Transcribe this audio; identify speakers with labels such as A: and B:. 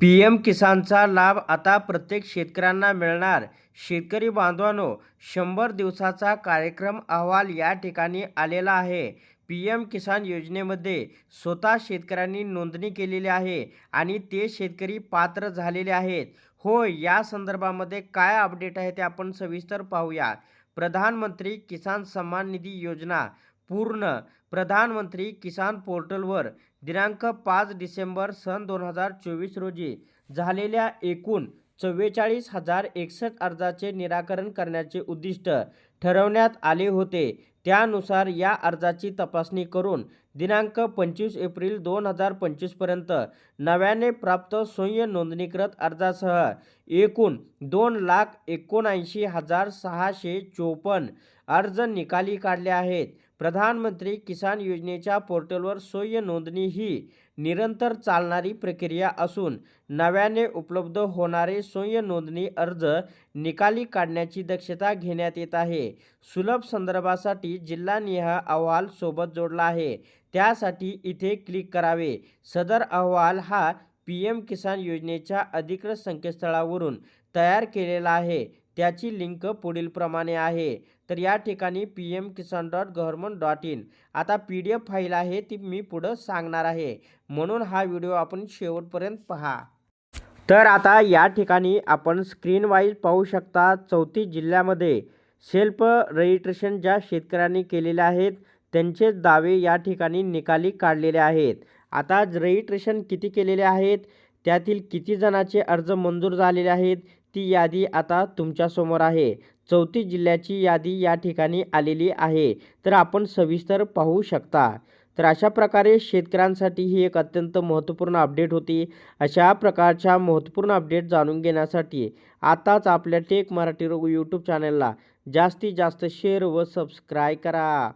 A: P M किसानचा लाभ आता प्रत्येक शेतकऱ्यांना मिळणार. शेतकरी बांधवांनो शंभर दिवसाचा कार्यक्रम अहवाल या ठिकाणी आलेला आहे. पी एम किसान योजनेमध्ये स्वतः शेतकऱ्यांनी नोंदणी केलेली आहे आणि ते शेतकरी पात्र झालेले आहेत. हो या संदर्भामध्ये काय अपडेट आहे ते आपण सविस्तर पाहूया. प्रधानमंत्री किसान सन्मान निधी योजना. पूर्ण प्रधानमंत्री किसान पोर्टलवर दिनांक पाच डिसेंबर सन दोन हजार चोवीस रोजी झालेल्या एकूण चव्वेचाळीस हजार एकसष्ट अर्जाचे निराकरण करण्याचे उद्दिष्ट ठरवण्यात आले होते. त्यानुसार या अर्जाची तपासणी करून दिनांक पंचवीस एप्रिल दोन हजार पंचवीसपर्यंत नव्याने प्राप्त स्वयं नोंदणीकृत अर्जासह एकूण दोन लाख एकोणऐंशी हजार सहाशे चोपन्न अर्ज निकाली काढले आहेत. प्रधानमंत्री किसान योजनेच्या पोर्टलवर स्वयं नोंदणी ही निरंतर चालणारी प्रक्रिया असून नव्याने उपलब्ध होणारे स्वयं नोंदणी अर्ज निकाली काढण्याची दक्षता घेण्यात येत आहे. सुलभ संदर्भासाठी जिल्हानिहाय अहवाल सोबत जोडला आहे. त्यासाठी इथे क्लिक करावे. सदर अहवाल हा पी एम किसान योजनेच्या अधिकृत संकेतस्थळावरून तयार केलेला आहे. त्याची लिंक पुढीलप्रमाणे आहे. तर या ठिकाणी P M Kisan dot government dot in आता पी डी एफ फाईल आहे ती मी पुढं सांगणार आहे. म्हणून हा व्हिडिओ आपण शेवटपर्यंत पहा. तर आता या ठिकाणी आपण स्क्रीन वाईज पाहू शकता चौतीस जिल्ह्यामध्ये सेल्फ रजिस्ट्रेशन ज्या शेतकऱ्यांनी केलेले आहेत त्यांचे दावे या ठिकाणी निकाली काढलेले आहेत. आता रजिस्ट्रेशन किती केलेले आहेत त्यातील किती जणांचे अर्ज मंजूर झालेले आहेत ती यादी आता तुमच्यासमोर आहे. चौतीस जिल्ह्याची यादी या ठिकाणी आलेली आहे. तर आपण सविस्तर पाहू शकता. तर अशा प्रकारे शेतकऱ्यांसाठी ही एक अत्यंत महत्त्वपूर्ण अपडेट होती. अशा प्रकारच्या महत्त्वपूर्ण अपडेट जाणून घेण्यासाठी आताच आपल्या टेक मराठी रोग यूट्यूब चॅनलला जास्तीत जास्त शेअर व सबस्क्राईब करा.